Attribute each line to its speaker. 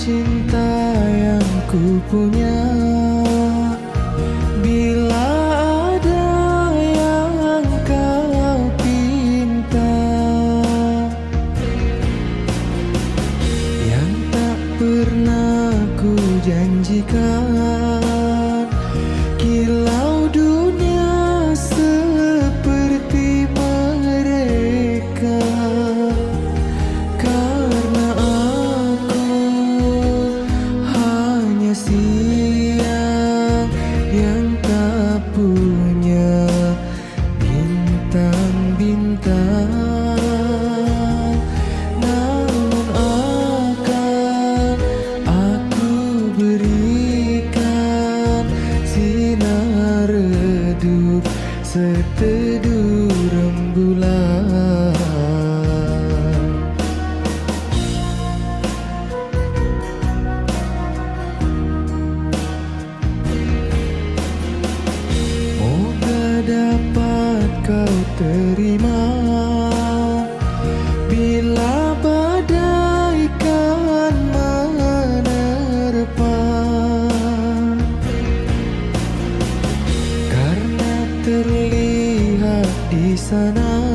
Speaker 1: cinta yang ku punya. Bila ada yang kau pinta Yang tak pernah ku janjikan seteduh rembulan. Moga dapat kau terima terlihat di sana